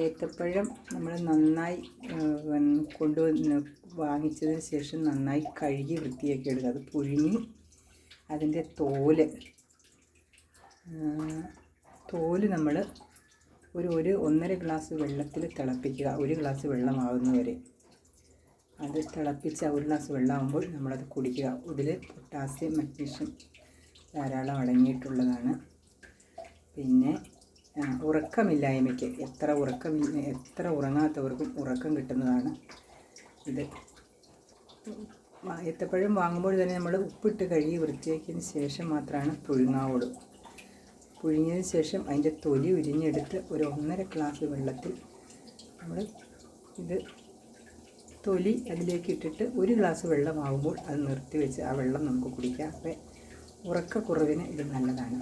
ഏത്തപ്പഴം നമ്മൾ നന്നായി കൊണ്ടുവന്ന് വാങ്ങിച്ചതിന് ശേഷം നന്നായി കഴുകി വൃത്തിയാക്കി എടുക്കുക. അത് പുഴുങ്ങി അതിന്റെ തോൽ തോൽ നമ്മൾ ഒരു ഒരു ഒന്നര ഗ്ലാസ് വെള്ളത്തിൽ തിളപ്പിക്കുക. ഒരു ഗ്ലാസ് വെള്ളമാകുന്നവരെ അത് തിളപ്പിച്ച് ഒരു ഗ്ലാസ് വെള്ളമാകുമ്പോൾ നമ്മളത് കുടിക്കുക. ഇതിൽ പൊട്ടാസ്യം മഗ്നീഷ്യം ധാരാളം അടങ്ങിയിട്ടുള്ളതാണ്. പിന്നെ ഉറക്കമില്ലായ്മയ്ക്ക് എത്ര ഉറക്കമില്ല എത്ര ഉറങ്ങാത്തവർക്കും ഉറക്കം കിട്ടുന്നതാണ് ഇത്. ഏത്തപ്പഴം വാങ്ങുമ്പോൾ തന്നെ നമ്മൾ ഉപ്പിട്ട് കഴുകി വൃത്തിയാക്കിയതിന് ശേഷം മാത്രമാണ് പുഴുങ്ങാവുള്ളൂ. പുഴുങ്ങിയതിന് ശേഷം അതിന്റെ തൊലി ഉരിഞ്ഞെടുത്ത് ഒരു ഒന്നര ഗ്ലാസ് വെള്ളത്തിൽ നമ്മൾ ഇത് തൊലി അതിലേക്ക് ഇട്ടിട്ട് ഒരു ഗ്ലാസ് വെള്ളമാകുമ്പോൾ അത് നിർത്തി വെച്ച് ആ വെള്ളം നമുക്ക് കുടിക്കാം. അപ്പോൾ ഉറക്കക്കുറവിന് ഇത് നല്ലതാണ്.